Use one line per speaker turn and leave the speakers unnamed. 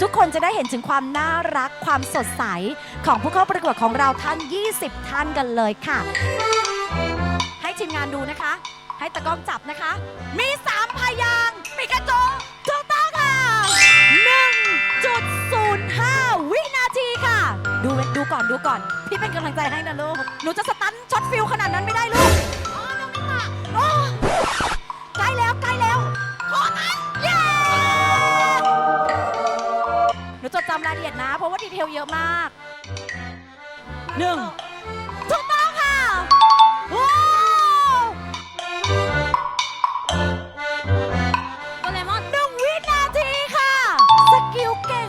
ทุกคนจะได้เห็นถึงความน่ารักความสดใส ของผู้เข้าประกวดของเราท่าน20 ท่านกันเลยค่ะ ให้ทีมงานดูนะคะ ให้ตะกล้องจับนะคะ มีสามพยางค์ปิกาจูถูกต้องค่ะ 1.05 วินาทีค่ะ ดูดูก่อนดูก่อน พี่เป็นกำลังใจให้นะลูก หนูจะสตันช็อตฟิลขนาดนั้นไม่ได้ลูก หนูจดจำรายละเอียดนะ เพราะว่าดีเทลเยอะมากหนึ่งถูกต้องค่ะว้าว
โดเรมอน
หนึ่งวินาทีค่ะ สกิลเก่ง